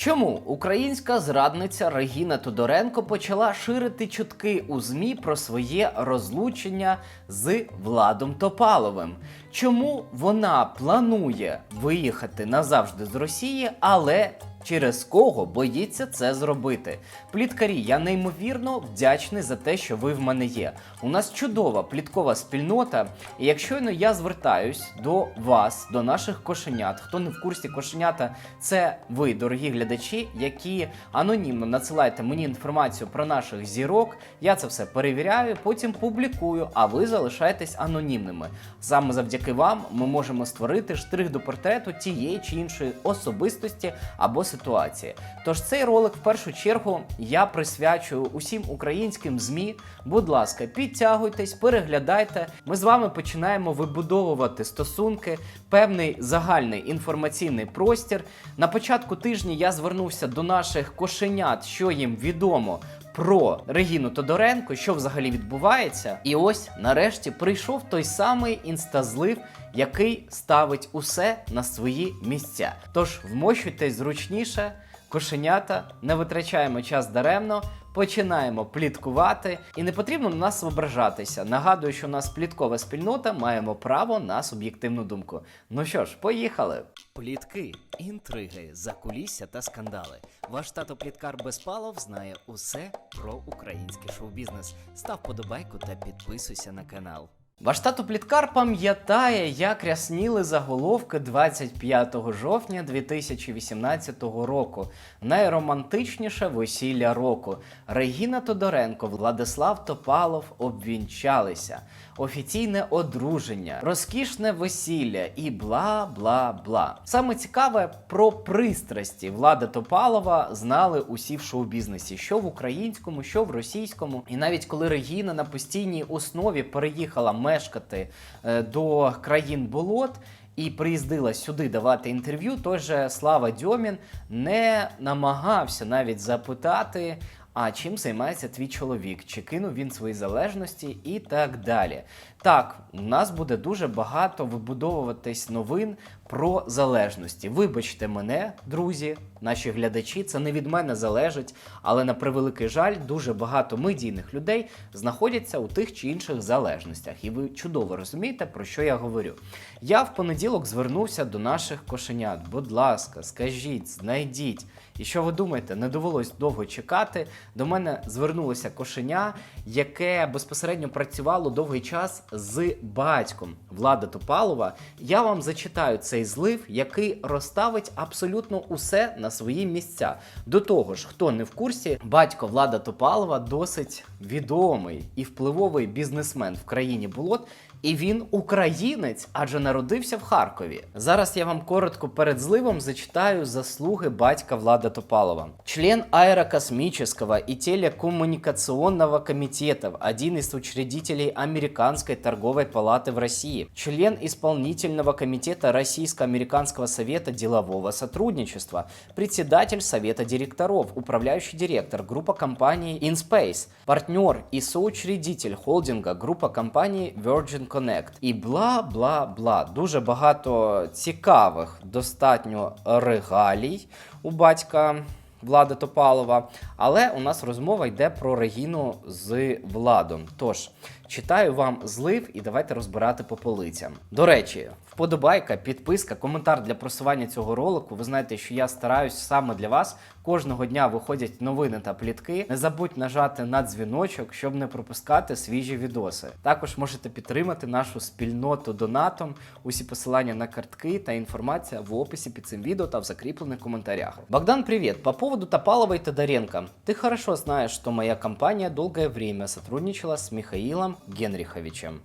Чому українська зрадниця Регіна Тодоренко почала ширити чутки у ЗМІ про своє розлучення з Владом Топаловим? Чому вона планує виїхати назавжди з Росії, але через кого боїться це зробити? Пліткарі, я неймовірно вдячний за те, що ви в мене є. У нас чудова пліткова спільнота, і якщо я звертаюсь до вас, до наших кошенят, хто не в курсі кошенята, це ви, дорогі глядачі, які анонімно надсилаєте мені інформацію про наших зірок. Я це все перевіряю, потім публікую, а ви залишаєтесь анонімними. Саме завдяки вам ми можемо створити штрих до портрету тієї чи іншої особистості або ситуації. Тож цей ролик в першу чергу я присвячую усім українським ЗМІ. Будь ласка, підтягуйтесь, переглядайте. Ми з вами починаємо вибудовувати стосунки, певний загальний інформаційний простір. На початку тижня я звернувся до наших кошенят, що їм відомо. Про Регіну Тодоренко, що взагалі відбувається, і ось нарешті прийшов той самий інстазлив, який ставить усе на свої місця. Тож вмощуйтесь зручніше, кошенята, не витрачаємо час даремно, починаємо пліткувати, і не потрібно на нас ображатися. Нагадую, що у нас пліткова спільнота, маємо право на суб'єктивну думку. Ну що ж, поїхали. Плітки, інтриги, закулісся та скандали. Ваш тато Пліткар Безпалов знає усе про український шоу-бізнес. Став подобайку та підписуйся на канал. Ваш тато Пліткар пам'ятає, як рясніли заголовки 25 жовтня 2018 року. Найромантичніше весілля року. Регіна Тодоренко, Владислав Топалов обвінчалися. Офіційне одруження, розкішне весілля і бла бла бла. Саме цікаве про пристрасті Влада Топалова знали усі в шоу-бізнесі, що в українському, що в російському. І навіть коли Регіна на постійній основі переїхала мешкати е, до країн болот. І приїздила сюди давати інтерв'ю. Той же Слава Дьомін не намагався навіть запитати, а чим займається твій чоловік, чи кинув він свої залежності і так далі. Так, у нас буде дуже багато вибудовуватись новин про залежності. Вибачте мене, друзі, наші глядачі, це не від мене залежить, але на превеликий жаль, дуже багато медійних людей знаходяться у тих чи інших залежностях. І ви чудово розумієте, про що я говорю. Я в понеділок звернувся до наших кошенят. Будь ласка, скажіть, знайдіть. І що ви думаєте, не довелось довго чекати. До мене звернулося кошеня, яке безпосередньо працювало довгий час з батьком Влада Топалова. Я вам зачитаю цей злив, який розставить абсолютно усе на свої місця. До того ж, хто не в курсі, батько Влада Топалова досить відомий і впливовий бізнесмен в країні Болот. І він українець, адже народився в Харкові. Зараз я вам коротко перед зливом зачитаю заслуги батька Влада Топалова. Член аэрокосмического и телекоммуникационного комитетов, один из учредителей Американской торговой палаты в России, член исполнительного комитета Российско-Американского совета делового сотрудничества, председатель совета директоров, управляющий директор, группа компаний InSpace, партнер и соучредитель холдинга, группа компаний Virgin Connect і бла бла бла. Дуже багато цікавих достатньо регалій у батька. Влада Топалова, але у нас розмова йде про Регіну з Владом. Тож читаю вам злив і давайте розбирати по полицям. До речі, вподобайка, підписка, коментар для просування цього ролику. Ви знаєте, що я стараюсь саме для вас. Кожного дня виходять новини та плітки. Не забудь нажати на дзвіночок, щоб не пропускати свіжі відоси. Також можете підтримати нашу спільноту донатом. Усі посилання на картки та інформація в описі під цим відео та в закріплених коментарях. Богдан, привет! По поводу Топалова и Тодоренко. Ты хорошо знаешь, что моя компания долгое время сотрудничала с Михаилом Генриховичем.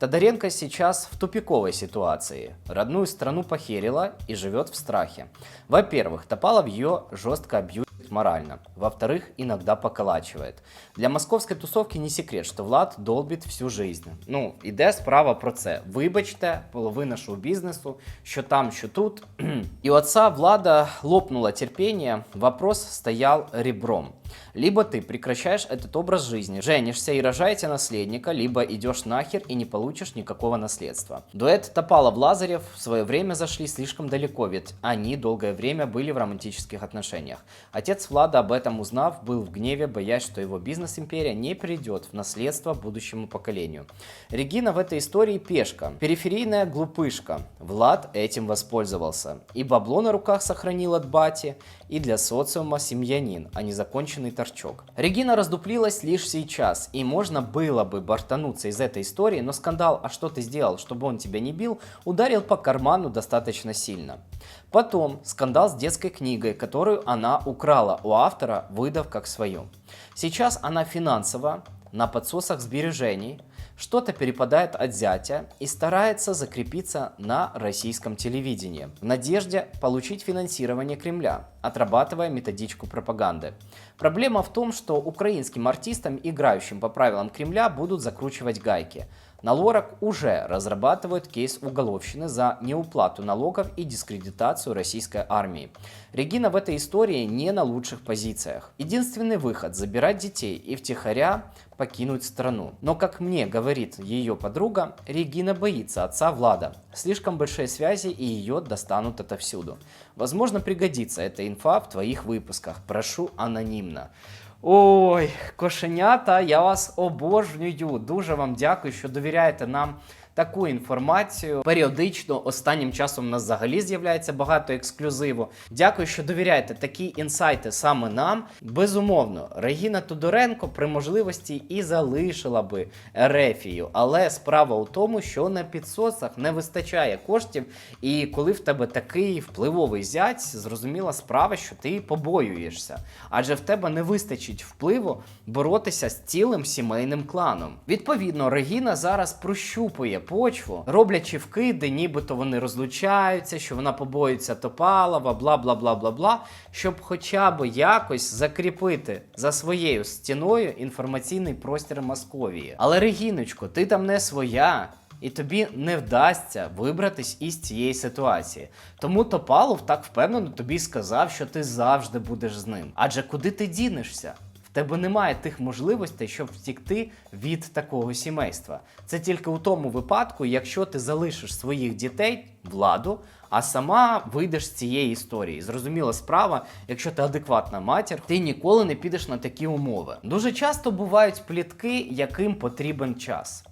Тодоренко сейчас в тупиковой ситуации. Родную страну похерила и живет в страхе. Во-первых, Топалов ее жестко абьюзит морально. Во-вторых, иногда поколачивает. Для московської тусовки не секрет, що Влад долбить всю жизнь. Ну, іде справа про це. Вибачте, половина шоу-бізнесу, що там, що тут. І у отца Влада лопнуло терпение, вопрос стоял ребром. Либо ты прекращаешь этот образ жизни, женишься и рожаете наследника, либо идешь нахер и не получишь никакого наследства. Дуэт Топалов-Лазарев в свое время зашли слишком далеко, ведь они долгое время были в романтических отношениях. Отец Влада об этом узнав, был в гневе, боясь, что его бизнес-империя не придет в наследство будущему поколению. Регина в этой истории пешка, периферийная глупышка. Влад этим воспользовался. И бабло на руках сохранил от бати, и для социума семьянин, а не законченный торчок. Регина раздуплилась лишь сейчас, и можно было бы бортануться из этой истории, но скандал «А что ты сделал, чтобы он тебя не бил?» ударил по карману достаточно сильно. Потом скандал с детской книгой, которую она украла у автора, выдав как свою. Сейчас она финансово, на подсосах сбережений, что-то перепадает от зятя и старается закрепиться на российском телевидении в надежде получить финансирование Кремля, отрабатывая методичку пропаганды. Проблема в том, что украинским артистам, играющим по правилам Кремля, будут закручивать гайки. На Лорак уже разрабатывают кейс уголовщины за неуплату налогов и дискредитацию российской армии. Регина в этой истории не на лучших позициях. Единственный выход – забирать детей и втихаря покинуть страну. Но, как мне говорит ее подруга, Регина боится отца Влада. Слишком большие связи и ее достанут отовсюду. Возможно, пригодится эта инфа в твоих выпусках. Прошу анонимно. Ой, кошенята, я вас обожнюю. Дуже вам дякую, що довіряєте нам таку інформацію. Періодично останнім часом у нас взагалі з'являється багато ексклюзиву. Дякую, що довіряєте такі інсайти саме нам. Безумовно, Регіна Тодоренко при можливості і залишила би Ерефію, але справа у тому, що на підсосах не вистачає коштів, і коли в тебе такий впливовий зять, зрозуміла справа, що ти побоюєшся, адже в тебе не вистачить впливу боротися з цілим сімейним кланом. Відповідно, Регіна зараз прощупує почву, роблячи вкиди, нібито вони розлучаються, що вона побоїться Топалова, бла бла бла бла бла, щоб хоча б якось закріпити за своєю стіною інформаційний простір Московії. Але Регіночко, ти там не своя. І тобі не вдасться вибратись із цієї ситуації. Тому Топалов так впевнено тобі сказав, що ти завжди будеш з ним. Адже куди ти дінешся? Тебе немає тих можливостей, щоб втікти від такого сімейства. Це тільки у тому випадку, якщо ти залишиш своїх дітей владу, а сама вийдеш з цієї історії. Зрозуміла справа, якщо ти адекватна матір, ти ніколи не підеш на такі умови. Дуже часто бувають плітки, яким потрібен час.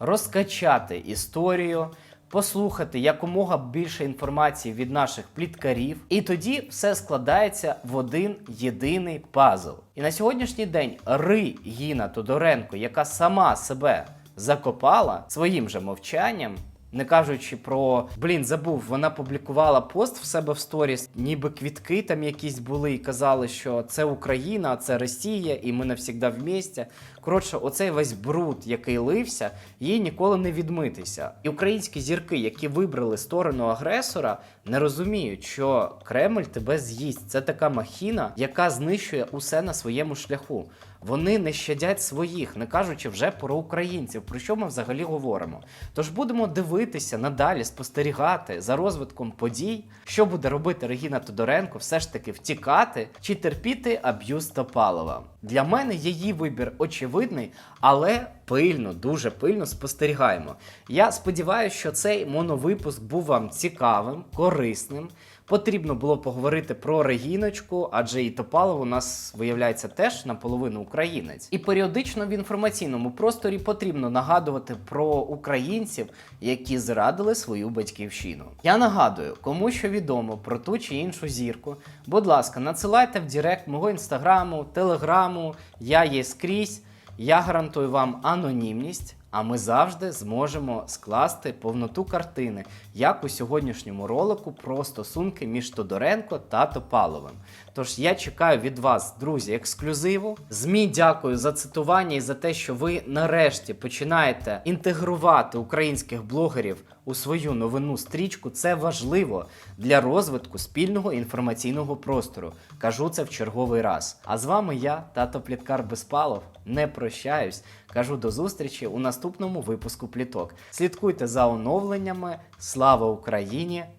Розкачати історію. Послухати якомога більше інформації від наших пліткарів, і тоді все складається в один єдиний пазл. І на сьогоднішній день Ригіна Тодоренко, яка сама себе закопала своїм же мовчанням, не кажучи про блін, забув, вона публікувала пост в себе в сторіс, ніби квітки там якісь були, і казали, що це Україна, це Росія, і ми навсігда вместе. Коротше, оцей весь бруд, який лився, їй ніколи не відмитися. І українські зірки, які вибрали сторону агресора, не розуміють, що Кремль тебе з'їсть. Це така махіна, яка знищує усе на своєму шляху. Вони не щадять своїх, не кажучи вже про українців, про що ми взагалі говоримо. Тож будемо дивитися надалі, спостерігати за розвитком подій, що буде робити Регіна Тодоренко, все ж таки втікати чи терпіти аб'юз Топалова. Для мене її вибір очевидний, але пильно, дуже пильно спостерігаємо. Я сподіваюся, що цей моновипуск був вам цікавим, корисним. Потрібно було поговорити про Регіночку, адже і Топалов у нас виявляється теж наполовину українець. І періодично в інформаційному просторі потрібно нагадувати про українців, які зрадили свою батьківщину. Я нагадую, кому що відомо про ту чи іншу зірку. Будь ласка, надсилайте в Директ мого інстаграму, телеграму, я є скрізь. Я гарантую вам анонімність, а ми завжди зможемо скласти повноту картини, як у сьогоднішньому ролику про стосунки між Тодоренко та Топаловим. Тож я чекаю від вас, друзі, ексклюзиву. ЗМІ дякую за цитування і за те, що ви нарешті починаєте інтегрувати українських блогерів у свою новину стрічку. Це важливо для розвитку спільного інформаційного простору. Кажу це в черговий раз. А з вами я, тато Пліткар Безпалов. Не прощаюсь. Кажу до зустрічі у наступному випуску пліток. Слідкуйте за оновленнями. Слава Україні!